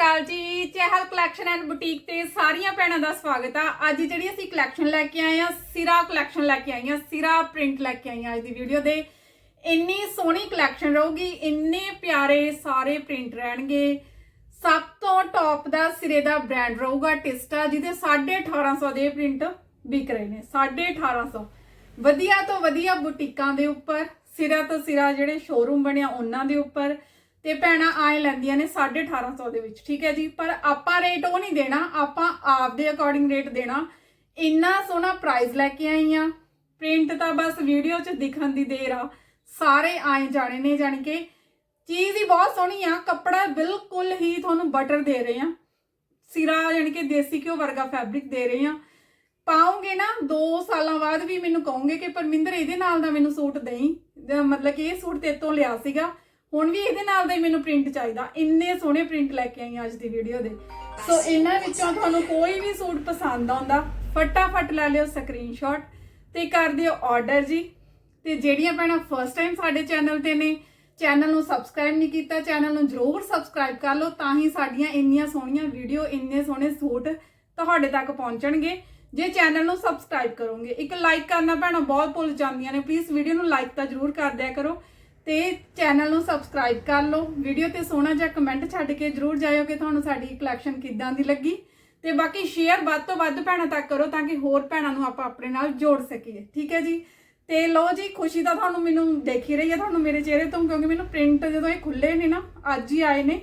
ਅਕਾਲ ਜੀ, ਚਹਿਲ collection and boutique ਤੇ ਸਾਰੀਆਂ ਭੈਣਾਂ ਦਾ ਸਵਾਗਤ ਆ। ਅੱਜ ਜਿਹੜੀ ਅਸੀਂ ਕਲੈਕਸ਼ਨ ਲੈ ਕੇ ਆਏ ਆ, ਸਿਰਾ ਕਲੈਕਸ਼ਨ ਲੈ ਕੇ ਆਏ ਸਿਰਾ ਪ੍ਰਿੰਟ ਲੈ ਕੇ ਆਏ ਅੱਜ ਦੀ ਵੀਡੀਓ ਦੇ। ਇੰਨੀ ਸੋਹਣੀ ਕਲੈਕਸ਼ਨ ਰਹੂਗੀ, ਇੰਨੇ ਪਿਆਰੇ ਸਾਰੇ ਪ੍ਰਿੰਟ ਰਹਿਣਗੇ। ਸਭ ਤੋਂ ਟੌਪ ਦਾ ਸਿਰੇ ਦਾ ਬ੍ਰਾਂਡ ਰਹੂਗਾ ਟਿਸਟਾ, ਜਿਹਦੇ 1850 ਦੇ ਪ੍ਰਿੰਟ ਵਿਕ ਰਹੇ ਨੇ 1850 ਵਧੀਆ ਤੋਂ ਵਧੀਆ ਬੁਟੀਕਾਂ ਦੇ ਉੱਪਰ, ਸਿਰਾ ਤੋਂ ਸਿਰਾ ਜਿਹੜੇ ਸ਼ੋਰੂਮ ਬਣਿਆ, ਉਹਨਾਂ ਦੇ ਉੱਪਰ। ਤੇ ਭੈਣਾਂ ਆਏ ਲੈਂਦੀਆਂ ਨੇ 1850 ਦੇ ਵਿੱਚ, ਠੀਕ ਹੈ ਜੀ? ਪਰ ਆਪਾਂ ਰੇਟ ਉਹ ਨਹੀਂ ਦੇਣਾ, ਆਪਾਂ ਆਪ ਦੇ ਅਕੋਰਡਿੰਗ ਰੇਟ ਦੇਣਾ। ਇੰਨਾ ਸੋਹਣਾ ਪ੍ਰਾਈਜ਼ ਲੈ ਕੇ ਆਈ ਆ। ਪ੍ਰਿੰਟ ਤਾਂ ਬਸ ਵੀਡੀਓ 'ਚ ਦਿਖਣ ਦੀ ਦੇਰ ਆ। ਸਾਰੇ ਆਏ ਜਾਣੇ ਨੇ ਜਾਣੀ ਕਿ ਚੀਜ਼ ਹੀ ਬਹੁਤ ਸੋਹਣੀ ਆ, ਕੱਪੜਾ ਬਿਲਕੁਲ ਹੀ ਤੁਹਾਨੂੰ ਬਟਰ ਦੇ ਰਹੇ ਆ। ਸਿਰਾ ਜਾਣੀ ਕਿ ਦੇਸੀ ਘਿਓ ਵਰਗਾ ਫੈਬਰਿਕ ਦੇ ਰਹੇ ਆ। ਪਾਉਂਗੇ ਨਾ 2 ਸਾਲਾਂ ਬਾਅਦ ਵੀ ਮੈਨੂੰ ਕਹੋਗੇ ਕਿ ਪਰਮਿੰਦਰ, ਇਹਦੇ ਨਾਲ ਦਾ ਮੈਨੂੰ ਸੂਟ ਦੇਈ। ਮਤਲਬ ਕਿ ਇਹ ਸੂਟ ਤੇਰੇ ਤੋਂ ਲਿਆ ਸੀਗਾ। ਹੁਣ ਵੀ ਇਹਦੇ ਨਾਲ ਦਾ ਹੀ ਮੈਨੂੰ ਪ੍ਰਿੰਟ ਚਾਹੀਦਾ। ਇੰਨੇ ਸੋਹਣੇ ਪ੍ਰਿੰਟ ਲੈ ਕੇ ਆਈ ਅੱਜ ਦੀ ਵੀਡੀਓ ਦੇ। ਸੋ ਇਹਨਾਂ ਵਿੱਚੋਂ ਤੁਹਾਨੂੰ ਕੋਈ ਵੀ ਸੂਟ ਪਸੰਦ ਆਉਂਦਾ ਫਟਾਫਟ ਲੈ ਲਿਓ ਸਕਰੀਨਸ਼ਾਟ ਤੇ ਕਰ ਦਿਓ ਆਰਡਰ ਜੀ। ਤੇ ਜਿਹੜੀਆਂ ਭੈਣਾਂ ਫਰਸਟ ਟਾਈਮ ਸਾਡੇ ਚੈਨਲ ਤੇ ਨੇ ਚੈਨਲ ਨੂੰ ਸਬਸਕ੍ਰਾਈਬ ਨਹੀਂ ਕੀਤਾ ਚੈਨਲ ਨੂੰ ਜਰੂਰ ਸਬਸਕ੍ਰਾਈਬ ਕਰ ਲਓ ਤਾਂ ਹੀ ਸਾਡੀਆਂ ਇੰਨੀਆਂ ਸੋਹਣੀਆਂ ਵੀਡੀਓ ਇੰਨੇ ਸੋਹਣੇ ਸੂਟ ਤੁਹਾਡੇ ਤੱਕ ਪਹੁੰਚਣਗੇ। ਜੇ ਚੈਨਲ ਨੂੰ ਸਬਸਕ੍ਰਾਈਬ ਕਰੋਗੇ ਇੱਕ ਲਾਈਕ ਕਰਨਾ ਭੈਣਾਂ ਬਹੁਤ ਭੁੱਲ ਜਾਂਦੀਆਂ ਨੇ। ਪਲੀਜ਼ ਵੀਡੀਓ ਨੂੰ ਲਾਈਕ ਤਾਂ ਜਰੂਰ ਕਰ ਦਿਆ ਕਰੋ। ਤੇ ਚੈਨਲ ਨੂੰ ਸਬਸਕ੍ਰਾਈਬ ਕਰ ਲਓ। ਵੀਡੀਓ ਤੇ ਸੋਹਣਾ ਜਿਹਾ ਕਮੈਂਟ ਛੱਡ ਕੇ ਜਰੂਰ ਜਾਇਓ ਕਿ ਤੁਹਾਨੂੰ ਸਾਡੀ ਕਲੈਕਸ਼ਨ ਕਿੱਦਾਂ ਦੀ ਲੱਗੀ। ਤੇ ਬਾਕੀ ਸ਼ੇਅਰ ਵੱਧ ਤੋਂ ਵੱਧ ਭੈਣਾਂ ਤੱਕ ਕਰੋ ਤਾਂ ਕਿ ਹੋਰ ਭੈਣਾਂ ਨੂੰ ਆਪਾਂ ਆਪਣੇ ਨਾਲ ਜੋੜ ਸਕੀਏ। ਠੀਕ ਹੈ ਜੀ? ਤੇ ਲੋ ਜੀ, ਖੁਸ਼ੀ ਤਾਂ ਤੁਹਾਨੂੰ ਮੈਨੂੰ ਦੇਖ ਹੀ ਰਹੀ ਹੈ, ਤੁਹਾਨੂੰ ਮੇਰੇ ਚਿਹਰੇ ਤੋਂ, ਕਿਉਂਕਿ ਮੈਨੂੰ ਪ੍ਰਿੰਟ ਜਦੋਂ ਇਹ ਖੁੱਲੇ ਨੇ ਨਾ, ਅੱਜ ਹੀ ਆਏ ਨੇ।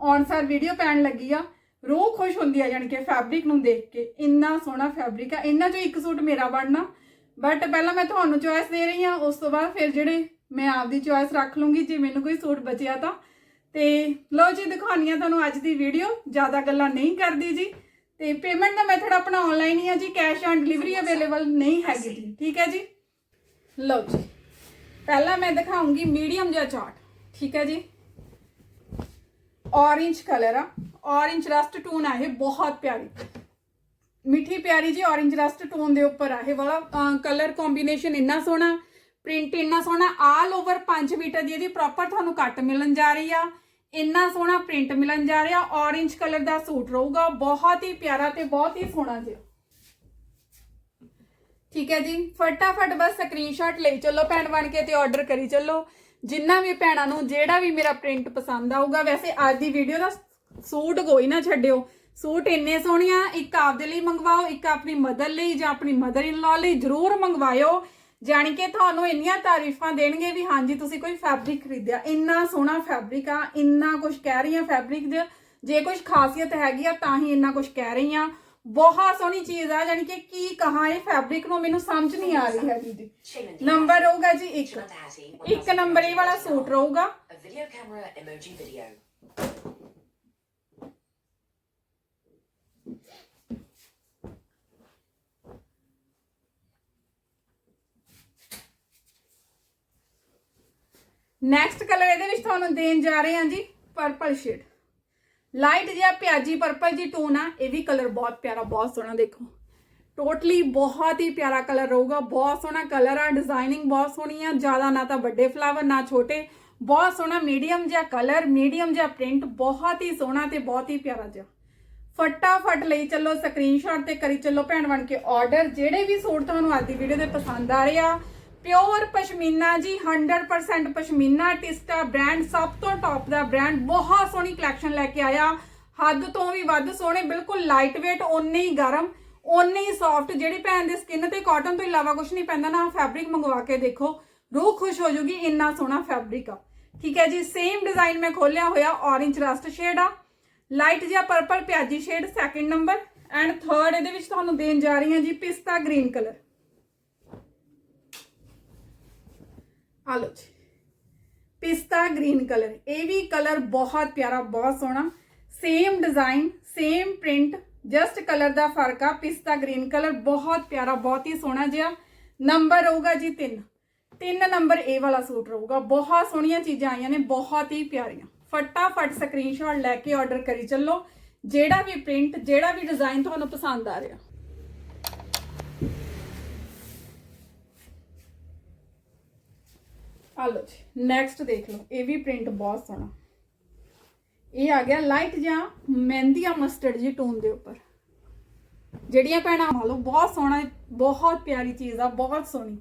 ਔਨ ਸਾਰ ਵੀਡੀਓ ਪੈਣ ਲੱਗੀ ਆ। ਰੋਹ ਖੁਸ਼ ਹੁੰਦੀ ਆ ਜਾਣੀ ਕਿ ਫੈਬਰਿਕ ਨੂੰ ਦੇਖ ਕੇ। ਇੰਨਾ ਸੋਹਣਾ ਫੈਬਰਿਕ ਆ ਇਹਨਾਂ ਚੋਂ ਇੱਕ ਸੂਟ ਮੇਰਾ ਬਣਨਾ। ਬਟ ਪਹਿਲਾਂ ਮੈਂ ਤੁਹਾਨੂੰ ਚੋਇਸ ਦੇ ਰਹੀ ਆ, ਉਸ ਤੋਂ ਬਾਅਦ ਫਿਰ ਜਿਹੜੇ ਮੈਂ ਆਪਦੀ ਚੋਇਸ ਰੱਖ ਲੂੰਗੀ, ਜੇ ਮੈਨੂੰ ਕੋਈ ਸੂਟ ਬਚਿਆ ਤਾਂ। ਤੇ ਲੋ ਜੀ, ਦਿਖਾਉਣੀ ਆ ਤੁਹਾਨੂੰ ਅੱਜ ਦੀ ਵੀਡੀਓ ਜ਼ਿਆਦਾ ਗੱਲਾਂ ਨਹੀਂ ਕਰਦੀ ਜੀ। ਤੇ ਪੇਮੈਂਟ ਦਾ ਮੈਥਡ ਆਪਣਾ ਆਨਲਾਈਨ ਹੀ ਆ ਜੀ। ਕੈਸ਼ ਔਨ ਡਿਲੀਵਰੀ ਅਵੇਲੇਬਲ ਨਹੀਂ ਹੈਗੀ ਜੀ। ਠੀਕ ਹੈ ਜੀ? ਲਓ ਜੀ। ਪਹਿਲਾਂ ਮੈਂ ਦਿਖਾਉਂਗੀ ਮੀਡੀਅਮ ਜਿਹਾ ਚਾਰਟ ਠੀਕ ਹੈ ਜੀ? ਔਰੇਂਜ ਕਲਰ ਆ। ਔਰੇਂਜ ਰਸਟ ਟੋਨ ਆ ਇਹ, ਬਹੁਤ ਪਿਆਰੀ। ਮਿੱਠੀ ਪਿਆਰੀ ਜੀ ਔਰੇਂਜ ਰਸਟ ਟੋਨ ਦੇ ਉੱਪਰ ਆ। ਇਹ ਵਾਲਾ ਕਲਰ ਕੰਬੀਨੇਸ਼ਨ ਇੰਨਾ ਸੋਹਣਾ। ਪ੍ਰਿੰਟ ਇੰਨਾ ਸੋਹਣਾ ਆਲ ਓਵਰ 5 ਮੀਟਰ ਦੀ ਇਹਦੀ ਪ੍ਰੋਪਰ ਤੁਹਾਨੂੰ ਕੱਟ ਮਿਲਣ ਜਾ ਰਹੀ ਆ। ਇੰਨਾ ਸੋਹਣਾ ਪ੍ਰਿੰਟ ਮਿਲਣ ਜਾ ਰਿਹਾ। ਔਰੇਂਜ ਕਲਰ ਦਾ ਸੂਟ ਰਹੂਗਾ। ਬਹੁਤ ਹੀ ਪਿਆਰਾ ਤੇ ਬਹੁਤ ਹੀ ਸੋਹਣਾ ਜਿਹਾ। ਠੀਕ ਹੈ ਜੀ। ਫਟਾਫਟ ਬਸ ਸਕਰੀਨਸ਼ਾਟ ਲਈ ਚੱਲੋ, ਭੈਣ ਬਣ ਕੇ ਤੇ ਆਰਡਰ ਕਰੀ ਚੱਲੋ। ਜਿੰਨਾ ਵੀ ਭੈਣਾਂ ਨੂੰ, ਜਿਹੜਾ ਵੀ ਮੇਰਾ ਪ੍ਰਿੰਟ ਪਸੰਦ ਆਊਗਾ, ਵੈਸੇ ਅੱਜ ਦੀ ਵੀਡੀਓ ਦਾ ਸੂਟ ਕੋਈ ਨਾ ਛੱਡਿਓ। ਸੂਟ ਇੰਨੇ ਸੋਹਣੀਆਂ ਇੱਕ ਆਪਦੇ ਲਈ ਮੰਗਵਾਓ, ਇੱਕ ਆਪਣੀ ਮਦਰ ਲਈ ਜਾਂ ਆਪਣੀ ਮਦਰ ਇਨ ਲਾ ਲਈ ਜਰੂਰ ਮੰਗਵਾਇਓ। ਜਾਣੀ ਕਿ ਤੁਹਾਨੂੰ ਇੰਨੀਆਂ ਤਾਰੀਫਾਂ ਦੇਣਗੇ ਵੀ ਹਾਂਜੀ, ਤੁਸੀਂ ਕੋਈ ਫੈਬਰਿਕ ਖਰੀਦਿਆ। ਇੰਨਾ ਸੋਹਣਾ ਫੈਬਰਿਕ ਆ, ਇੰਨਾ ਕੁਝ ਕਹਿ ਰਹੀ ਆ ਫੈਬਰਿਕ ਦੇ। ਜੇ ਕੁਝ ਖਾਸੀਅਤ ਹੈਗੀ ਆ, ਤਾਂ ਹੀ ਇੰਨਾ ਕੁਝ ਕਹਿ ਰਹੀ ਆ ਬਹੁਤ ਸੋਹਣੀ ਚੀਜ਼ ਆ ਜਾਨੀ ਕਿ ਕੀ ਕਹਾਂ, ਇਹ ਫੈਬਰਿਕ ਨੂੰ ਮੈਨੂੰ ਸਮਝ ਨਹੀਂ ਆ ਰਹੀ ਹੈ ਦੀਦੀ ਨੰਬਰ ਰਹੂਗਾ ਜੀ ਇੱਕ। ਇੱਕ ਨੰਬਰ ਇਹ ਵਾਲਾ ਸੂਟ ਰਹੂਗਾ। ਨੈਕਸਟ ਕਲਰ ਇਹਦੇ ਵਿੱਚ ਤੁਹਾਨੂੰ ਦੇਣ ਜਾ ਰਹੇ ਹਾਂ ਜੀ ਪਰਪਲ ਸ਼ੇਡ ਲਾਈਟ ਜਿਹਾ ਪਿਆਜੀ ਪਰਪਲ ਜੀ ਟੋਨ ਆ, ਇਹ ਵੀ ਕਲਰ ਬਹੁਤ ਪਿਆਰਾ, ਬਹੁਤ ਸੋਹਣਾ ਦੇਖੋ। ਟੋਟਲੀ ਬਹੁਤ ਹੀ ਪਿਆਰਾ ਕਲਰ ਰਹੂਗਾ, ਬਹੁਤ ਸੋਹਣਾ ਕਲਰ ਆ ਡਿਜ਼ਾਈਨਿੰਗ ਬਹੁਤ ਸੋਹਣੀ ਆ, ਜ਼ਿਆਦਾ ਨਾ ਤਾਂ ਵੱਡੇ ਫਲਾਵਰ ਨਾ ਛੋਟੇ। ਬਹੁਤ ਸੋਹਣਾ ਮੀਡੀਅਮ ਜਿਹਾ ਕਲਰ ਮੀਡੀਅਮ ਜਿਹਾ ਪ੍ਰਿੰਟ ਬਹੁਤ ਹੀ ਸੋਹਣਾ ਤੇ ਬਹੁਤ ਹੀ ਪਿਆਰਾ ਜਿਹਾ। ਫਟਾਫਟ ਲਈ ਚੱਲੋ ਸਕਰੀਨਸ਼ਾਟ ਤੇ ਕਰੀ ਚੱਲੋ ਭੈਣ ਬਣ ਕੇ ਆਰਡਰ ਜਿਹੜੇ ਵੀ ਸੂਟ ਤੁਹਾਨੂੰ ਅੱਜ ਦੀ ਵੀਡੀਓ ਦੇ ਪਸੰਦ ਆ ਰਹੇ ਆ ਪਿਓਰ ਪਸ਼ਮੀਨਾ ਜੀ 100% ਪਸ਼ਮੀਨਾ ਟਿਸਟਾ ਬ੍ਰਾਂਡ ਸਭ ਤੋਂ ਟੌਪ ਦਾ ਬ੍ਰਾਂਡ ਬਹੁਤ ਸੋਹਣੀ ਕਲੈਕਸ਼ਨ ਲੈ ਕੇ ਆਇਆ। ਹੱਦ ਤੋਂ ਵੀ ਵੱਧ ਸੋਹਣੇ, ਬਿਲਕੁਲ ਲਾਈਟ weight ਓਨੇ ਹੀ ਗਰਮ, ਓਨੇ ਹੀ ਸੌਫਟ ਜਿਹੜੀ ਭੈਣ ਦੇ ਸਕਿਨ ਤੇ ਕਾਟਨ ਤੋਂ ਇਲਾਵਾ ਕੁਝ ਨਹੀਂ ਪੈਂਦਾ, ਨਾ ਫੈਬਰਿਕ ਮੰਗਵਾ ਕੇ ਦੇਖੋ। ਰੂਹ ਖੁਸ਼ ਹੋ ਜੂਗੀ, ਇੰਨਾ ਸੋਹਣਾ ਫੈਬਰਿਕ ਆ। ਠੀਕ ਹੈ ਜੀ ਸੇਮ ਡਿਜ਼ਾਈਨ ਮੈਂ ਖੋਲਿਆ ਹੋਇਆ, orange ਰਸਟ ਸ਼ੇਡ ਆ। ਲਾਈਟ ਜਿਹਾ purple ਪਿਆਜੀ shade second number and third ਇਹਦੇ ਵਿੱਚ ਤੁਹਾਨੂੰ ਦੇਣ ਜਾ ਰਹੀ ਹਾਂ ਜੀ, ਪਿਸਤਾ ਗ੍ਰੀਨ ਕਲਰ ਆ ਲਓ ਜੀ। ਪਿਸਤਾ ਗ੍ਰੀਨ ਕਲਰ, ਇਹ ਵੀ ਕਲਰ ਬਹੁਤ ਪਿਆਰਾ, ਬਹੁਤ ਸੋਹਣਾ। Same design, same print, just colour ਦਾ ਫ਼ਰਕ ਆ, ਪਿਸਤਾ ਗ੍ਰੀਨ ਕਲਰ ਬਹੁਤ ਪਿਆਰਾ, ਬਹੁਤ ਹੀ ਸੋਹਣਾ ਜਿਹਾ। ਨੰਬਰ ਰਹੂਗਾ ਜੀ 3 ਤਿੰਨ ਨੰਬਰ ਇਹ ਵਾਲਾ ਸੂਟ ਰਹੂਗਾ। ਬਹੁਤ ਸੋਹਣੀਆਂ ਚੀਜ਼ਾਂ ਆਈਆਂ ਨੇ, ਬਹੁਤ ਹੀ ਪਿਆਰੀਆਂ। ਫਟਾਫਟ ਸਕਰੀਨਸ਼ਾਟ ਲੈ ਕੇ ਆਰਡਰ ਕਰੀ ਚੱਲੋ। ਜਿਹੜਾ ਵੀ ਪ੍ਰਿੰਟ ਜਿਹੜਾ ਵੀ ਡਿਜ਼ਾਈਨ ਤੁਹਾਨੂੰ ਪਸੰਦ ਆ ਰਿਹਾ। ਆ ਲਓ ਜੀ ਨੈਕਸਟ ਦੇਖ ਲਓ, ਇਹ ਵੀ ਪ੍ਰਿੰਟ ਬਹੁਤ ਸੋਹਣਾ। ਇਹ ਆ ਗਿਆ ਲਾਈਟ ਜਾਂ ਮਹਿੰਦੀਆ ਮਸਟਰਡ ਜੀ ਟੋਨ ਦੇ ਉੱਪਰ। ਜਿਹੜੀਆਂ ਭੈਣਾਂ ਮੰਨ ਲਓ, ਬਹੁਤ ਸੋਹਣਾ, ਬਹੁਤ ਪਿਆਰੀ ਚੀਜ਼ ਆ, ਬਹੁਤ ਸੋਹਣੀ।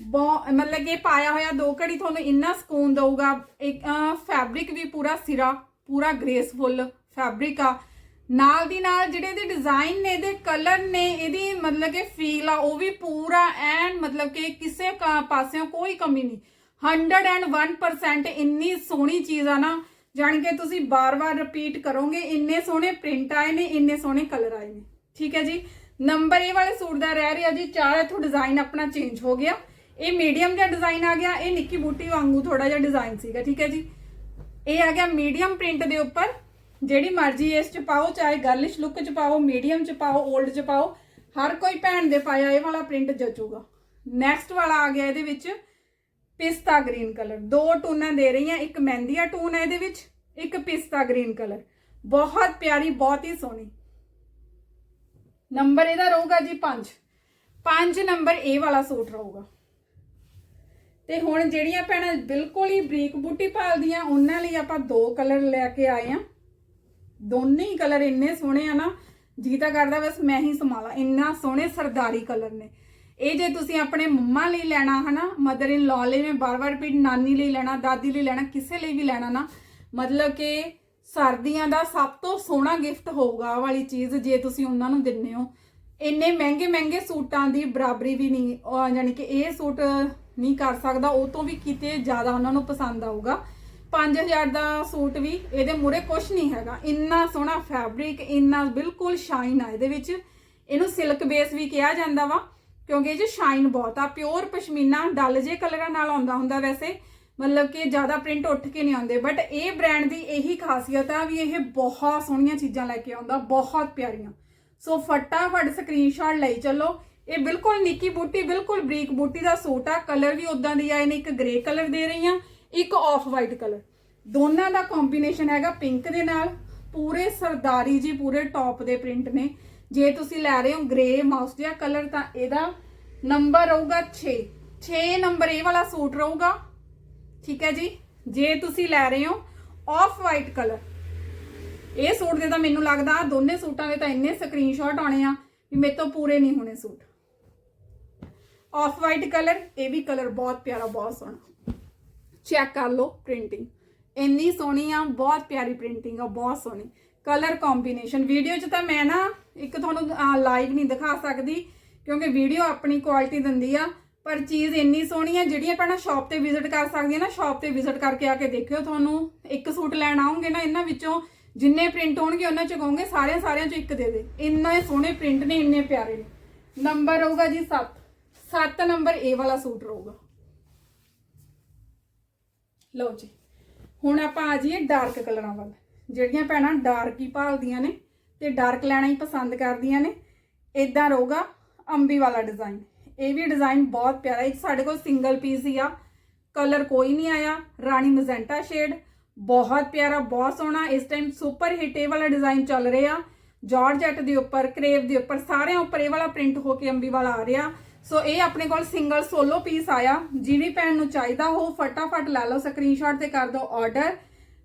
ਬਹੁਤ ਮਤਲਬ ਕਿ ਪਾਇਆ ਹੋਇਆ ਦੋ ਘੜੀ ਤੁਹਾਨੂੰ ਇੰਨਾ ਸਕੂਨ ਦਊਗਾ। ਇੱਕ ਫੈਬਰਿਕ ਵੀ ਪੂਰਾ ਸਿਰਾ, ਪੂਰਾ ਗ੍ਰੇਸਫੁਲ ਫੈਬਰਿਕ ਆ। ਨਾਲ ਦੀ ਨਾਲ ਜਿਹੜੇ ਇਹਦੇ ਡਿਜ਼ਾਈਨ ਨੇ, ਇਹਦੇ ਕਲਰ ਨੇ, ਇਹਦੀ ਮਤਲਬ ਕਿ ਫੀਲ ਆ, ਉਹ ਵੀ ਪੂਰਾ ਐਨ ਮਤਲਬ ਕਿ ਕਿਸੇ ਕ- ਪਾਸਿਓਂ ਕੋਈ ਕਮੀ ਨਹੀਂ। 101% ਇੰਨੀ ਸੋਹਣੀ ਚੀਜ਼ ਆ ਨਾ, ਜਾਣ ਕੇ ਤੁਸੀਂ ਬਾਰ-ਬਾਰ ਰਿਪੀਟ ਕਰੋਗੇ, ਇੰਨੇ ਸੋਹਣੇ ਪ੍ਰਿੰਟ ਆਏ ਨੇ, ਇੰਨੇ ਸੋਹਣੇ ਕਲਰ ਆਏ ਨੇ। ਠੀਕ ਹੈ ਜੀ? ਨੰਬਰ ਇਹ ਵਾਲੇ ਸੂਟ ਦਾ ਰਹਿ ਰਿਹਾ ਜੀ, ਚਾਰ ਇਥੋਂ ਡਿਜ਼ਾਈਨ ਆਪਣਾ ਚੇਂਜ ਹੋ ਗਿਆ। ਇਹ ਮੀਡੀਅਮ ਜਿਹਾ ਡਿਜ਼ਾਈਨ ਆ ਗਿਆ, ਇਹ ਨਿੱਕੀ ਬੂਟੀ ਵਾਂਗੂ ਥੋੜਾ ਜਿਹਾ ਡਿਜ਼ਾਈਨ ਸੀਗਾ, ਠੀਕ ਹੈ ਜੀ? ਇਹ ਆ ਗਿਆ ਮੀਡੀਅਮ ਪ੍ਰਿੰਟ ਦੇ ਉੱਪਰ, ਜਿਹੜੀ ਮਰਜ਼ੀ ਇਸ ਚ ਪਾਓ, ਚਾਹੇ ਗਰਲਿਸ਼ ਲੁੱਕ ਚ ਪਾਓ ਮੀਡੀਅਮ ਚ ਪਾਓ 올ਡ ਚ ਪਾਓ, ਹਰ ਕੋਈ ਭੈਣ ਦੇ ਪਾਇਆ ਇਹ ਵਾਲਾ ਪ੍ਰਿੰਟ ਜਚੂਗਾ। ਨੈਕਸਟ ਵਾਲਾ ਆ ਗਿਆ ਇਹਦੇ ਵਿੱਚ ਪਿਸਤਾ ਗ੍ਰੀਨ ਕਲਰ। ਦੋ ਟੂਨਾਂ ਦੇ ਰਹੀ ਆ ਇੱਕ ਮਹਿੰਦੀਆ ਟੂਨ ਹੈ ਇਹਦੇ ਵਿੱਚ, ਇੱਕ ਪਿਸਤਾ ਗ੍ਰੀਨ ਕਲਰ। ਬਹੁਤ ਪਿਆਰੀ, ਬਹੁਤ ਹੀ ਸੋਹਣੀ। ਨੰਬਰ ਇਹਦਾ ਰਹੂਗਾ ਜੀ 5 5 ਨੰਬਰ ਇਹ ਵਾਲਾ ਸੂਟ ਰਹੂਗਾ। ਤੇ ਹੁਣ ਜਿਹੜੀਆਂ ਭੈਣਾਂ ਬਿਲਕੁਲ ਹੀ ਬਰੀਕ ਬੂਟੀ ਪਾਲਦੀਆਂ ਉਹਨਾਂ ਲਈ ਆਪਾਂ ਦੋ ਕਲਰ ਲੈ ਕੇ ਆਏ ਆ ਦੋਨੇ ਹੀ ਕਲਰ ਇੰਨੇ ਸੋਹਣੇ ਆ ਨਾ ਜੀ ਤਾਂ ਕਰਦਾ ਬਸ ਮੈਂ ਹੀ ਸਮਾਲਾ ਇੰਨਾ ਸੋਹਣੇ ਸਰਦਾਰੀ ਕਲਰ ਨੇ। ਇਹ ਜੇ ਤੁਸੀਂ ਆਪਣੇ ਮੰਮਾ ਲਈ ਲੈਣਾ ਹਨਾ ਮਦਰ ਇਨ ਲਾ ਲਈ, ਮੈਂ ਬਾਰ-ਬਾਰ ਰਿਪੀਟ ਨਾਨੀ ਲਈ ਲੈਣਾ, ਦਾਦੀ ਲਈ ਲੈਣਾ, ਕਿਸੇ ਲਈ ਵੀ ਲੈਣਾ ਨਾ, ਮਤਲਬ ਕਿ ਸਰਦੀਆਂ ਦਾ ਸਭ ਤੋਂ ਸੋਹਣਾ ਗਿਫਟ ਹੋਊਗਾ ਆਹ ਵਾਲੀ ਚੀਜ਼ ਜੇ ਤੁਸੀਂ ਉਹਨਾਂ ਨੂੰ ਦਿੰਨੇ ਹੋ। ਇੰਨੇ ਮਹਿੰਗੇ ਮਹਿੰਗੇ ਸੂਟਾਂ ਦੀ ਬਰਾਬਰੀ ਵੀ ਨਹੀਂ, ਉਹ ਯਾਨੀ ਕਿ ਇਹ ਸੂਟ ਨਹੀਂ ਕਰ ਸਕਦਾ, ਉਹ ਤੋਂ ਵੀ ਕਿਤੇ ਜ਼ਿਆਦਾ ਉਹਨਾਂ ਨੂੰ ਪਸੰਦ ਆਊਗਾ। 5000 ਦਾ ਸੂਟ ਵੀ ਇਹਦੇ ਮੂਰੇ ਕੁਝ ਨਹੀਂ ਹੈਗਾ। ਇੰਨਾ ਸੋਹਣਾ ਫੈਬਰਿਕ ਇੰਨਾ ਬਿਲਕੁਲ ਸ਼ਾਈਨ ਆ ਇਹਦੇ ਵਿੱਚ। ਇਹਨੂੰ ਸਿਲਕ ਬੇਸ ਵੀ ਕਿਹਾ ਜਾਂਦਾ ਵਾ। ਕਿਉਂਕਿ ਇਹ 'ਚ ਸ਼ਾਈਨ ਬਹੁਤ ਆ ਪਿਓਰ ਪਸ਼ਮੀਨਾ ਡਲ ਜੇ ਕਲਰਾਂ ਨਾਲ ਆਉਂਦਾ ਹੁੰਦਾ ਵੈਸੇ, ਮਤਲਬ ਕਿ ਜ਼ਿਆਦਾ ਪ੍ਰਿੰਟ ਉੱਠ ਕੇ ਨਹੀਂ ਆਉਂਦੇ ਬਟ ਇਹ ਬ੍ਰਾਂਡ ਦੀ ਇਹੀ ਖਾਸੀਅਤ ਆ ਵੀ ਇਹ ਬਹੁਤ ਸੋਹਣੀਆਂ ਚੀਜ਼ਾਂ ਲੈ ਕੇ ਆਉਂਦਾ, ਬਹੁਤ ਪਿਆਰੀਆਂ। ਸੋ ਫਟਾਫਟ ਸਕਰੀਨਸ਼ਾਟ ਲਈ ਚੱਲੋ। ਇਹ ਬਿਲਕੁਲ ਨਿੱਕੀ ਬੂਟੀ, ਬਿਲਕੁਲ ਬਰੀਕ ਬੂਟੀ ਦਾ ਸੂਟ ਆ ਕਲਰ ਵੀ ਉਦਾਂ ਦੀ ਆਏ ਨੇ ਇੱਕ ਗ੍ਰੇ ਕਲਰ ਦੇ ਰਹੀ ਆ, ਇੱਕ ਆਫ ਵਾਈਟ ਕਲਰ ਦੋਨਾਂ ਦਾ ਕੰਬੀਨੇਸ਼ਨ ਹੈਗਾ ਪਿੰਕ ਦੇ ਨਾਲ, ਪੂਰੇ ਸਰਦਾਰੀ ਜੀ, ਪੂਰੇ ਟੌਪ ਦੇ ਪ੍ਰਿੰਟ ਨੇ। ਜੇ ਤੁਸੀਂ ਲੈ ਰਹੇ ਹੋ ਗ੍ਰੇ ਮਾਊਸ ਜਿਹਾ ਕਲਰ ਤਾਂ ਇਹਦਾ ਨੰਬਰ ਰਹੂਗਾ 6 6 ਨੰਬਰ ਇਹ ਵਾਲਾ ਸੂਟ ਰਹੂਗਾ। ਠੀਕ ਹੈ ਜੀ? ਜੇ ਤੁਸੀਂ ਲੈ ਰਹੇ ਹੋ ਆਫ ਵਾਈਟ ਕਲਰ ਇਹ ਸੂਟ ਦੇ ਤਾਂ ਮੈਨੂੰ ਲੱਗਦਾ ਦੋਨੇ ਸੂਟਾਂ ਦੇ ਤਾਂ ਇੰਨੇ ਸਕਰੀਨਸ਼ਾਟ ਆਉਣੇ ਆ ਵੀ ਮੇਰੇ ਤੋਂ ਪੂਰੇ ਨਹੀਂ ਹੋਣੇ ਸੂਟ। ਆਫ ਵਾਈਟ ਕਲਰ ਇਹ ਵੀ ਕਲਰ ਬਹੁਤ ਪਿਆਰਾ, ਬਹੁਤ ਸੋਹਣਾ। ਚੈੱਕ ਕਰ ਲਓ ਪ੍ਰਿੰਟਿੰਗ ਇੰਨੀ ਸੋਹਣੀ ਆ, ਬਹੁਤ ਪਿਆਰੀ ਪ੍ਰਿੰਟਿੰਗ ਆ, ਬਹੁਤ ਸੋਹਣੀ। ਕਲਰ ਕੰਬੀਨੇਸ਼ਨ ਵੀਡੀਓ 'ਚ ਤਾਂ ਮੈਂ ਨਾ ਇੱਕ ਤੁਹਾਨੂੰ ਲਾਈਵ ਨਹੀਂ ਦਿਖਾ ਸਕਦੀ, ਕਿਉਂਕਿ ਵੀਡੀਓ ਆਪਣੀ ਕੁਆਲਿਟੀ ਦਿੰਦੀ ਆ, ਪਰ ਚੀਜ਼ ਇੰਨੀ ਸੋਹਣੀ ਆ ਜਿਹੜੀਆਂ ਪਹਿਲਾਂ ਸ਼ਾਪ ਤੇ ਵਿਜ਼ਿਟ ਕਰ ਸਕਦੀਆਂ ਨਾ ਸ਼ਾਪ ਤੇ ਵਿਜ਼ਿਟ ਕਰਕੇ ਆ ਕੇ ਦੇਖਿਓ ਤੁਹਾਨੂੰ। ਇੱਕ ਸੂਟ ਲੈਣ ਆਉਂਗੇ ਨਾ, ਇਹਨਾਂ ਵਿੱਚੋਂ ਜਿੰਨੇ ਪ੍ਰਿੰਟ ਹੋਣਗੇ, ਉਹਨਾਂ ਚ ਕਹੋਗੇ ਸਾਰਿਆਂ ਸਾਰਿਆਂ ਚੋਂ ਇੱਕ ਦੇ ਦੇ। ਇੰਨੇ ਸੋਹਣੇ ਪ੍ਰਿੰਟ ਨੇ, ਇੰਨੇ ਪਿਆਰੇ ਨੇ। ਨੰਬਰ ਰਹੂਗਾ ਜੀ 7 7 ਨੰਬਰ ਇਹ ਵਾਲਾ ਸੂਟ ਰਹੂਗਾ। ਲਓ ਜੀ। ਹੁਣ ਆਪਾਂ ਆ ਜਾਈਏ ਡਾਰਕ ਕਲਰਾਂ ਵੱਲ। ਜਿਹੜੀਆਂ ਭੈਣਾਂ ਡਾਰਕ ਹੀ ਭਾਲਦੀਆਂ ਨੇ ਤੇ ਡਾਰਕ ਲੈਣਾ ਹੀ ਪਸੰਦ ਕਰਦੀਆਂ ਨੇ ਇਦਾਂ ਰਹੂਗਾ ਅੰਬੀ ਵਾਲਾ ਡਿਜ਼ਾਈਨ ਇਹ ਵੀ ਡਿਜ਼ਾਈਨ ਬਹੁਤ ਪਿਆਰਾ ਇੱਕ ਸਾਡੇ ਕੋਲ ਸਿੰਗਲ ਪੀਸ ਹੀ ਆ। ਕਲਰ ਕੋਈ ਨਹੀਂ ਆਇਆ। ਰਾਣੀ ਮਜ਼ੈਂਟਾ ਸ਼ੇਡ ਬਹੁਤ ਪਿਆਰਾ, ਬਹੁਤ ਸੋਹਣਾ। ਇਸ ਟਾਈਮ ਸੁਪਰ ਹਿੱਟ ਇਹ ਵਾਲਾ ਡਿਜ਼ਾਈਨ ਚੱਲ ਰਿਹਾ। ਜਾਰਜਟ ਦੇ ਉੱਪਰ ਕਰੇਵ ਦੇ ਉੱਪਰ, ਸਾਰਿਆਂ ਉੱਪਰ ਇਹ ਵਾਲਾ ਪ੍ਰਿੰਟ ਹੋ ਕੇ ਅੰਬੀ ਵਾਲਾ ਆ ਰਿਹਾ। ਸੋ ਇਹ ਆਪਣੇ ਕੋਲ ਸਿੰਗਲ ਸੋਲੋ ਪੀਸ ਆਇਆ। ਜਿਹੜੀ ਭੈਣ ਨੂੰ ਚਾਹੀਦਾ ਹੋ ਫਟਾਫਟ ਲੈ ਲਓ ਸਕਰੀਨਸ਼ਾਟ ਤੇ ਕਰ ਦਿਓ ਆਰਡਰ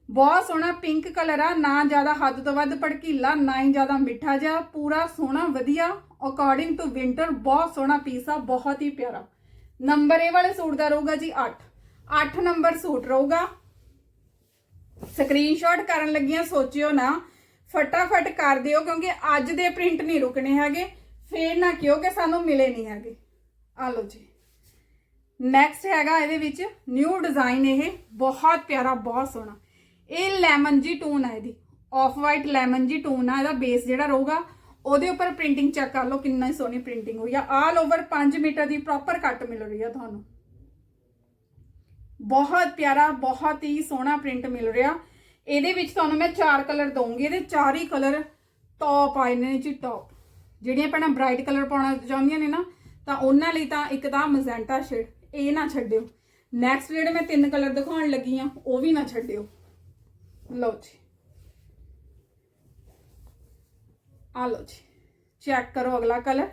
ਬਹੁਤ ਸੋਹਣਾ ਪਿੰਕ ਕਲਰ ਆ, ਨਾ ਜ਼ਿਆਦਾ ਹੱਦ ਤੋਂ ਵੱਧ ਭੜਕੀਲਾ, ਨਾ ਹੀ ਜ਼ਿਆਦਾ ਮਿੱਠਾ ਜਿਹਾ, ਪੂਰਾ ਸੋਹਣਾ, ਵਧੀਆ। ਅਕੋਰਡਿੰਗ ਟੂ ਵਿੰਟਰ ਬਹੁਤ ਸੋਹਣਾ ਪੀਸ ਆ, ਬਹੁਤ ਹੀ ਪਿਆਰਾ। ਨੰਬਰ ਇਹ ਵਾਲੇ ਸੂਟ ਦਾ ਰਹੂਗਾ ਜੀ 8 8 ਨੰਬਰ ਸੂਟ ਰਹੂਗਾ। ਸਕਰੀਨਸ਼ਾਟ ਕਰਨ ਲੱਗੀਆਂ, ਸੋਚਿਓ ਨਾ। ਫਟਾਫਟ ਕਰ ਦਿਓ, ਕਿਉਂਕਿ ਅੱਜ ਦੇ ਪ੍ਰਿੰਟ ਨਹੀਂ ਰੁਕਣੇ ਹੈਗੇ। ਫੇਰ ਨਾ ਕਿਉਂ ਕਿ ਸਾਨੂੰ ਮਿਲੇ ਨਹੀਂ ਹੈਗੇ। ਆ ਲਓ ਜੀ। ਨੈਕਸਟ ਹੈਗਾ ਇਹਦੇ ਵਿੱਚ ਨਿਊ ਡਿਜ਼ਾਈਨ ਇਹ। ਬਹੁਤ ਪਿਆਰਾ, ਬਹੁਤ ਸੋਹਣਾ। ਇਹ ਲੈਮਨ ਜੀ ਟੋਨ ਹੈ ਇਹਦੀ। ਆਫ ਵਾਈਟ ਲੈਮਨ ਜੀ ਟੋਨ ਆ, ਇਹਦਾ ਬੇਸ ਜਿਹੜਾ ਰਹੂਗਾ, ਉਹਦੇ ਉੱਪਰ ਪ੍ਰਿੰਟਿੰਗ ਚੈੱਕ ਕਰ ਲਓ ਕਿੰਨਾ ਸੋਹਣੀ ਪ੍ਰਿੰਟਿੰਗ ਹੋਈ ਆ। ਆਲ ਓਵਰ 5 ਮੀਟਰ ਦੀ ਪ੍ਰੋਪਰ ਕੱਟ ਮਿਲ ਰਹੀ ਆ ਤੁਹਾਨੂੰ। ਬਹੁਤ ਪਿਆਰਾ, ਬਹੁਤ ਹੀ ਸੋਹਣਾ ਪ੍ਰਿੰਟ ਮਿਲ ਰਿਹਾ। ਇਹਦੇ ਵਿੱਚ ਤੁਹਾਨੂੰ ਮੈਂ ਚਾਰ ਕਲਰ ਦਊਂਗੀ। ਇਹਦੇ ਚਾਰ ਹੀ ਕਲਰ ਟੌਪ ਆਏ ਨੇ ਜੀ ਟੌਪ ਜਿਹੜੀਆਂ ਭੈਣਾਂ ਬ੍ਰਾਈਟ ਕਲਰ ਪਾਉਣਾ ਚਾਹੁੰਦੀਆਂ ਨੇ ਨਾ, ਤਾਂ ਉਹਨਾਂ ਲਈ ਤਾਂ ਇੱਕ ਤਾਂ ਮਜ਼ੈਂਟਾ ਸ਼ੇਡ ਇਹ ਨਾ ਛੱਡਿਓ। ਨੈਕਸਟ ਜਿਹੜੇ ਮੈਂ ਤਿੰਨ ਕਲਰ ਦਿਖਾਉਣ ਲੱਗੀ ਆ, ਉਹ ਵੀ ਨਾ ਛੱਡਿਓ। ਲਓ ਜੀ। ਆ ਲਓ ਜੀ। ਚੈੱਕ ਕਰੋ ਅਗਲਾ ਕਲਰ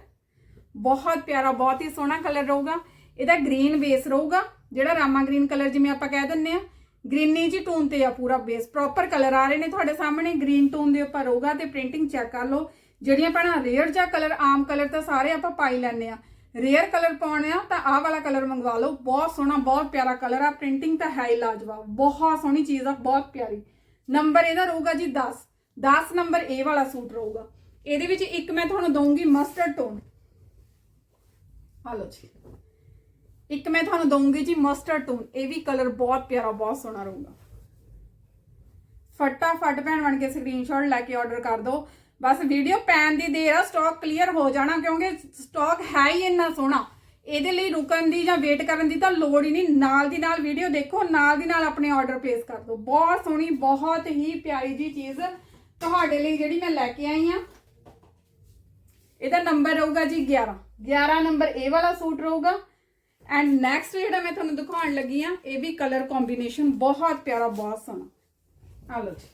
ਬਹੁਤ ਪਿਆਰਾ, ਬਹੁਤ ਹੀ ਸੋਹਣਾ ਕਲਰ ਰਹੂਗਾ। ਇਹਦਾ ਗ੍ਰੀਨ ਬੇਸ ਰਹੂਗਾ। ਜਿਹੜਾ ਰਾਮਾ ਗ੍ਰੀਨ ਕਲਰ ਜਿਵੇਂ ਆਪਾਂ ਕਹਿ ਦਿੰਨੇ ਆ ਗ੍ਰੀਨੀ ਜੀ ਟੋਨ ਤੇ ਆ ਪੂਰਾ ਬੇਸ ਪ੍ਰੋਪਰ ਕਲਰ ਆ ਰਹੇ ਨੇ ਤੁਹਾਡੇ ਸਾਹਮਣੇ। ਗ੍ਰੀਨ ਟੋਨ ਦੇ ਉੱਪਰ ਹੋਊਗਾ ਤੇ ਪ੍ਰਿੰਟਿੰਗ ਚੈੱਕ ਕਰ ਲਓ। ਜਿਹੜੀਆਂ ਭੈਣਾਂ ਰੇਅਰ ਜਾਂ ਕਲਰ ਆਮ ਕਲਰ ਤਾਂ ਸਾਰੇ ਆਪਾਂ ਪਾਈ ਲੈਂਦੇ ਆ ਰੇਅਰ ਕਲਰ ਪਾਉਣੇ ਆ ਤਾਂ ਆਹ ਵਾਲਾ ਕਲਰ ਮੰਗਵਾ ਲਓ। ਬਹੁਤ ਸੋਹਣਾ, ਬਹੁਤ ਪਿਆਰਾ ਕਲਰ ਆ। ਪ੍ਰਿੰਟਿੰਗ ਤਾਂ ਹੈ ਹੀ ਲਾਜਵਾਬ। ਬਹੁਤ ਸੋਹਣੀ ਚੀਜ਼ ਆ, ਬਹੁਤ ਪਿਆਰੀ। ਨੰਬਰ ਇਹਦਾ ਰਹੂਗਾ ਜੀ 10 10 ਨੰਬਰ ਇਹ ਵਾਲਾ ਸੂਟ ਰਹੂਗਾ। ਇਹਦੇ ਵਿੱਚ ਇੱਕ ਮੈਂ ਤੁਹਾਨੂੰ ਦਊਂਗੀ ਮਸਟਰਡ ਟੋਨ ਹਲੋ ਜੀ। ਇੱਕ ਮੈਂ ਤੁਹਾਨੂੰ ਦਊਂਗੀ ਜੀ ਮਸਟਰਡ ਟੋਨ ਇਹ ਵੀ ਕਲਰ ਬਹੁਤ ਪਿਆਰਾ, ਬਹੁਤ ਸੋਹਣਾ ਰਹੂਗਾ। ਫਟਾਫਟ ਭੈਣ ਬਣ ਕੇ ਸਕਰੀਨਸ਼ਾਟ ਲੈ ਕੇ ਆਰਡਰ ਕਰ ਦਿਓ। ਬਸ ਵੀਡੀਓ ਪੈਣ ਦੀ ਦੇਰ ਆ ਸਟਾਕ ਕਲੀਅਰ ਹੋ ਜਾਣਾ ਕਿਉਂਕਿ ਸਟਾਕ ਹੈ ਹੀ ਇੰਨਾ ਸੋਹਣਾ। ਇਹਦੇ ਲਈ ਰੁਕਣ ਦੀ ਜਾਂ ਵੇਟ ਕਰਨ ਦੀ ਤਾਂ ਲੋੜ ਹੀ ਨਹੀਂ। ਨਾਲ ਦੀ ਨਾਲ ਵੀਡੀਓ ਦੇਖੋ, ਨਾਲ ਦੀ ਨਾਲ ਆਪਣੇ ਆਰਡਰ ਪਲੇਸ ਕਰ ਦਿਓ। ਬਹੁਤ ਸੋਹਣੀ, ਬਹੁਤ ਹੀ ਪਿਆਰੀ ਜੀ ਚੀਜ਼ ਤੁਹਾਡੇ ਲਈ ਜਿਹੜੀ ਮੈਂ ਲੈ ਕੇ ਆਈ ਆ ਇਹਦਾ ਨੰਬਰ ਰਹੂਗਾ ਜੀ 11 11 ਨੰਬਰ ਇਹ ਵਾਲਾ ਸੂਟ ਰਹੂਗਾ। ਐਂਡ ਨੈਕਸਟ ਜਿਹੜਾ ਮੈਂ ਤੁਹਾਨੂੰ ਦਿਖਾਉਣ ਲੱਗੀ ਆ ਇਹ ਵੀ ਕਲਰ ਕੰਬੀਨੇਸ਼ਨ ਬਹੁਤ ਪਿਆਰਾ, ਬਹੁਤ ਸੋਹਣਾ। ਆ ਲਓ ਜੀ।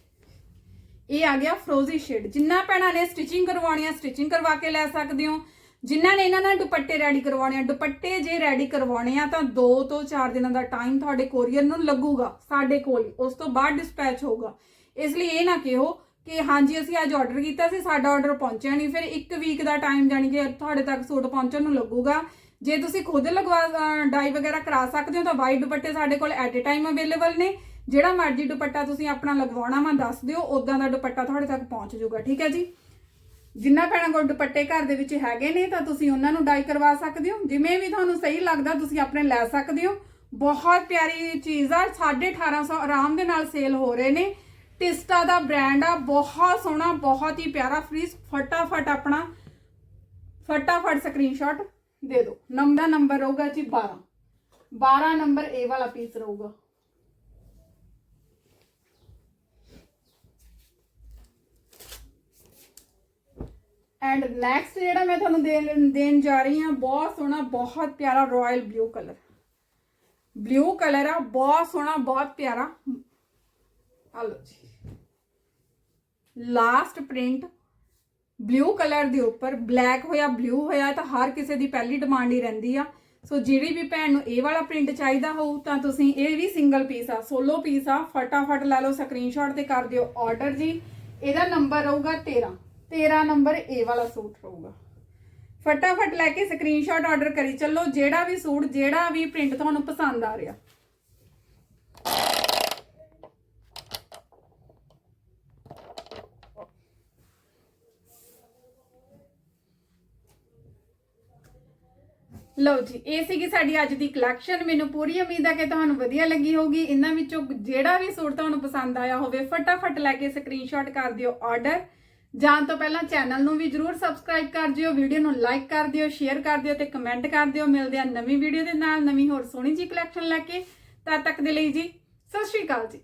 ਇਹ ਆ ਗਿਆ ਫਰੋਜ਼ੀ ਸ਼ੇਡ ਜਿੰਨਾ ਭੈਣਾਂ ਨੇ ਸਟਿਚਿੰਗ ਕਰਵਾਉਣੀ ਆ ਸਟਿਚਿੰਗ ਕਰਵਾ ਕੇ ਲੈ ਸਕਦੇ ਹੋ। ਜਿਨ੍ਹਾਂ ਨੇ ਇਹਨਾਂ ਨਾਲ ਦੁਪੱਟੇ ਰੈਡੀ ਕਰਵਾਉਣੇ ਆ, ਦੁਪੱਟੇ ਜੇ ਰੈਡੀ ਕਰਵਾਉਣੇ ਆ ਤਾਂ 2 ਤੋਂ 4 ਦਿਨਾਂ ਦਾ ਟਾਈਮ ਤੁਹਾਡੇ ਕੋਰੀਅਰ ਨੂੰ ਲੱਗੂਗਾ, ਸਾਡੇ ਕੋਲ ਉਸ ਤੋਂ ਬਾਅਦ ਡਿਸਪੈਚ ਹੋਊਗਾ। ਇਸ ਲਈ ਇਹ ਨਾ ਕਿਹੋ ਕਿ ਹਾਂਜੀ, ਅਸੀਂ ਅੱਜ ਆਰਡਰ ਕੀਤਾ ਸੀ, ਸਾਡਾ ਆਰਡਰ ਪਹੁੰਚਿਆ ਨਹੀਂ, ਫਿਰ ਇੱਕ ਵੀਕ ਦਾ ਟਾਈਮ ਜਾਣੀ ਕਿ ਤੁਹਾਡੇ ਤੱਕ ਸੂਟ ਪਹੁੰਚਣ ਨੂੰ ਲੱਗੂਗਾ। ਜੇ ਤੁਸੀਂ ਖੁਦ ਲਗਵਾ ਡਾਈ ਵਗੈਰਾ ਕਰਾ ਸਕਦੇ ਹੋ ਤਾਂ ਵਾਈਟ ਦੁਪੱਟੇ ਸਾਡੇ ਕੋਲ ਐਟ ਅ ਟਾਈਮ ਅਵੇਲੇਬਲ ਨੇ। ਜਿਹੜਾ ਮਰਜ਼ੀ ਦੁਪੱਟਾ ਤੁਸੀਂ ਆਪਣਾ ਲਗਵਾਉਣਾ ਵਾ, ਦੱਸ ਦਿਓ ਉਦਾਂ ਦਾ ਦੁਪੱਟਾ ਤੁਹਾਡੇ ਤੱਕ ਪਹੁੰਚ ਜਾਊਗਾ, ਠੀਕ ਹੈ ਜੀ? ਜਿੰਨਾ ਭੈਣਾਂ ਕੋਲ ਦੁਪੱਟੇ ਘਰ ਦੇ ਵਿੱਚ ਹੈਗੇ ਨੇ, ਤਾਂ ਤੁਸੀਂ ਉਹਨਾਂ ਨੂੰ ਡਾਈ ਕਰਵਾ ਸਕਦੇ ਹੋ। ਜਿਵੇਂ ਵੀ ਤੁਹਾਨੂੰ ਸਹੀ ਲੱਗਦਾ, ਤੁਸੀਂ ਆਪਣੇ ਲੈ ਸਕਦੇ ਹੋ। ਬਹੁਤ ਪਿਆਰੀ ਚੀਜ਼ ਆ 1850 ਆਰਾਮ ਦੇ ਨਾਲ ਸੇਲ ਹੋ ਰਹੇ ਨੇ। ਟਿਸਟਾ ਦਾ ਬ੍ਰਾਂਡ ਆ, ਬਹੁਤ ਸੋਹਣਾ, ਬਹੁਤ ਹੀ ਪਿਆਰਾ। ਫਰੀਜ਼ ਫਟਾਫਟ ਆਪਣਾ, ਫਟਾਫਟ ਸਕਰੀਨਸ਼ਾਟ ਦੇ ਦਿਓ। ਨੰਬਰ ਦਾ ਨੰਬਰ ਰਹੂਗਾ ਜੀ 12 12 ਨੰਬਰ ਇਹ ਵਾਲਾ ਪੀਸ ਰਹੂਗਾ। ਐਂਡ ਨੈਕਸਟ ਜਿਹੜਾ ਮੈਂ ਤੁਹਾਨੂੰ ਦੇਣ ਦੇਣ ਜਾ ਰਹੀ ਹਾਂ, ਬਹੁਤ ਸੋਹਣਾ, ਬਹੁਤ ਪਿਆਰਾ royal blue colour blue colour ਆ, ਬਹੁਤ ਸੋਹਣਾ, ਬਹੁਤ ਪਿਆਰਾ। ਹਲੋ ਜੀ। ਲਾਸਟ ਪ੍ਰਿੰਟ ਬਲੂ ਕਲਰ ਦੇ ਉੱਪਰ ਬਲੈਕ ਹੋਇਆ ਬਲੂ ਹੋਇਆ, ਤਾਂ ਹਰ ਕਿਸੇ ਦੀ ਪਹਿਲੀ ਡਿਮਾਂਡ ਹੀ ਰਹਿੰਦੀ ਆ। ਸੋ ਜਿਹੜੀ ਵੀ ਭੈਣ ਨੂੰ ਇਹ ਵਾਲਾ ਪ੍ਰਿੰਟ ਚਾਹੀਦਾ ਹੋਊ, ਤਾਂ ਤੁਸੀਂ ਇਹ ਵੀ ਸਿੰਗਲ ਪੀਸ ਆ ਸੋਲੋ ਪੀਸ ਆ। ਫਟਾਫਟ ਲੈ ਲਓ ਸਕਰੀਨਸ਼ਾਟ ਤੇ ਕਰ ਦਿਓ ਆਰਡਰ ਜੀ। ਇਹਦਾ ਨੰਬਰ ਰਹੂਗਾ 13 13 ਨੰਬਰ ਇਹ ਵਾਲਾ ਸੂਟ ਰਹੂਗਾ। ਫਟਾਫਟ ਲੈ ਕੇ ਸਕਰੀਨਸ਼ਾਟ ਆਰਡਰ ਕਰੀ। ਚੱਲੋ, ਜਿਹੜਾ ਵੀ ਸੂਟ, ਜਿਹੜਾ ਵੀ ਪ੍ਰਿੰਟ ਤੁਹਾਨੂੰ ਪਸੰਦ ਆ ਰਿਹਾ। ਲਓ ਜੀ, ਇਹ ਸੀਗੀ ਸਾਡੀ ਅੱਜ ਦੀ ਕਲੈਕਸ਼ਨ ਮੈਨੂੰ ਪੂਰੀ ਉਮੀਦ ਹੈ ਕਿ ਤੁਹਾਨੂੰ ਵਧੀਆ ਲੱਗੀ ਹੋਊਗੀ। ਇਹਨਾਂ ਵਿੱਚੋਂ ਜਿਹੜਾ ਵੀ ਸੂਟ ਤੁਹਾਨੂੰ ਪਸੰਦ ਆਇਆ ਹੋਵੇ, ਫਟਾਫਟ ਲੈ ਕੇ ਸਕਰੀਨਸ਼ਾਟ ਕਰ ਦਿਓ ਆਰਡਰ ਜਾਣ ਤੋਂ ਪਹਿਲਾਂ ਚੈਨਲ ਨੂੰ ਵੀ ਜਰੂਰ ਸਬਸਕ੍ਰਾਈਬ ਕਰ ਦਿਓ ਵੀਡੀਓ ਨੂੰ ਲਾਈਕ ਕਰ ਦਿਓ ਸ਼ੇਅਰ ਕਰ ਦਿਓ ਤੇ ਕਮੈਂਟ ਕਰ ਦਿਓ। ਮਿਲਦੇ ਆ ਨਵੀਂ ਵੀਡੀਓ ਦੇ ਨਾਲ, ਨਵੀਂ ਹੋਰ ਸੋਹਣੀ ਜੀ ਕਲੈਕਸ਼ਨ ਲੈ ਕੇ। ਤਦ ਤੱਕ ਦੇ ਲਈ ਜੀ, ਸਤਿ ਸ਼੍ਰੀ ਅਕਾਲ ਜੀ।